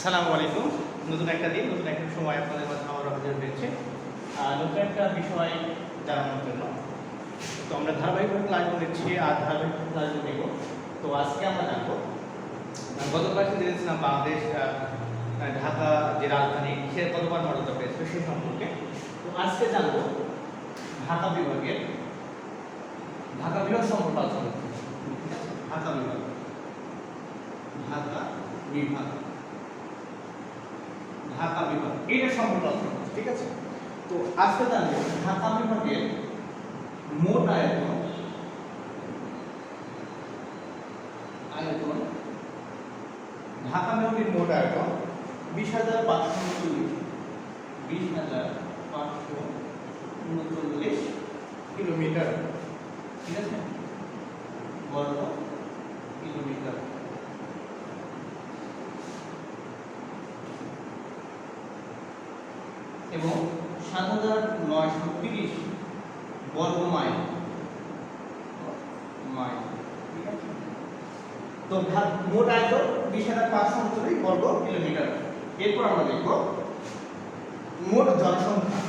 আসসালামু আলাইকুম। নতুন একটা দিন, নতুন একটা সময় আপনাদের মাঝে আবারও হাজির হয়েছে নতুন একটা বিষয় জানানোর জন্য। তো আমরা ধারাবাহিকভাবে ক্লাস নিচ্ছি আর ধারাবাহিক ক্লাস নেব তো আজকে আমরা জানব গত ক্লাসে জেনেছিলাম বাংলাদেশ ঢাকা যে রাজধানী, সে কতবার মর্যাদা পেয়েছে সে সম্পর্কে। তো আজকে জানব ঢাকা বিভাগের, ঢাকা বিভাগ সম্পর্কে আলোচনা ঢাকা বিভাগ। ঢাকা বিভাগ। ঢাকা বিভাগ। এটা সম্পর্কে ঠিক আছে? তো আজকে জানব ঢাকা বিভাগের মোট আয়তন আয়তন, ঢাকা বিভাগের মোট আয়তন বিশ হাজার পাঁচশো উনচল্লিশ বিশ হাজার পাঁচশো উনচল্লিশ কিলোমিটার। ঠিক আছে? বর্গ কিলোমিটার। এবং সাত হাজার নয়শো তিরিশ বর্গ মাইল। মাইল ঠিক আছে? তো মোট আয়তন বিশ হাজার পাঁচশো উনচল্লিশ বর্গ কিলোমিটার। এরপর আমরা দেখব মোট জনসংখ্যা।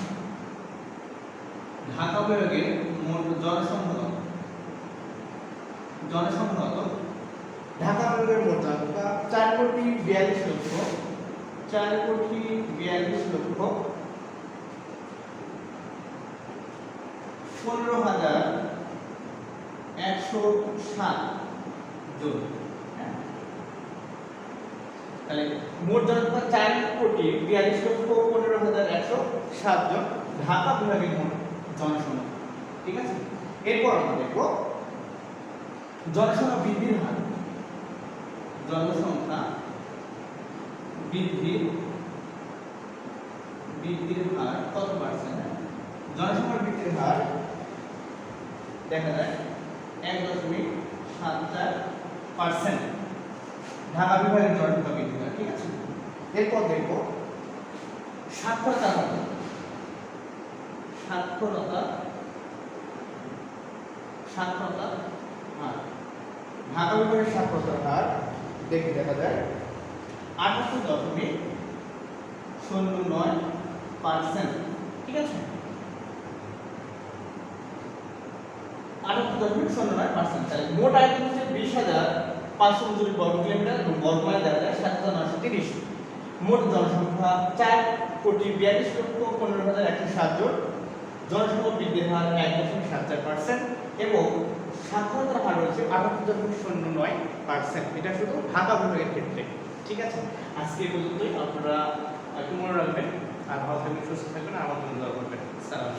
ঢাকা বিভাগের মোট জনসংখ্যা? জনসংখ্যা? ঢাকা বিভাগের মোট জনসংখ্যা চার কোটি বিয়াল্লিশ লক্ষ, চার কোটি বিয়াল্লিশ লক্ষ পনেরো হাজার একশো সাত জন। হ্যাঁ। তাহলে মোট জনসংখ্যা চার কোটি, বিয়াল্লিশ লক্ষ পনেরো হাজার একশো সাত জন। ঢাকা বিভাগের মোট জনসংখ্যা, ঠিক আছে? এরপর আমরা দেখব জনসংখ্যা বৃদ্ধির হার। জনসংখ্যা বৃদ্ধির বৃদ্ধির হার কত পার্সেন্ট জনসংখ্যা বৃদ্ধির হার দেখা যায় এক দশমিক সাত চার পার্সেন্ট ঢাকা বিভাগের জনসংখ্যা বৃদ্ধি হার ঠিক আছে? এরপর দেখব সাক্ষরতা কত সাক্ষরতা সাক্ষরতা হার। ঢাকা বিভাগের সাক্ষরতার হার দেখে দেখা যায় আঠাত্তর দশমিক শূন্য নয় পার্সেন্ট ঠিক আছে আটাত্তর দশমিক শূন্য নয় পার্সেন্ট তাহলে মোট আয়তন হচ্ছে বিশ হাজার পাঁচশো উনচল্লিশ বর্গ কিলোমিটার এবং বর্গমাইল দেখা যায় সাত হাজার নয়শো তিরিশ। মোট জনসংখ্যা চার কোটি বিয়াল্লিশ লক্ষ পনেরো হাজার একশো সাত জন। জনসংখ্যা বৃদ্ধির হার এক দশমিক সাত চার পার্সেন্ট এবং সাক্ষরতার হার রয়েছে আটাত্তর দশমিক শূন্য নয় পার্সেন্ট এটা শুধু ঢাকা বিভাগের ক্ষেত্রে, ঠিক আছে? আজকে পর্যন্তই। আপনারা একটু মনে রাখবেন আর ভালো থাকবেন, সুস্থ থাকবেন আমার জন্য দোয়া করবেন। সালাম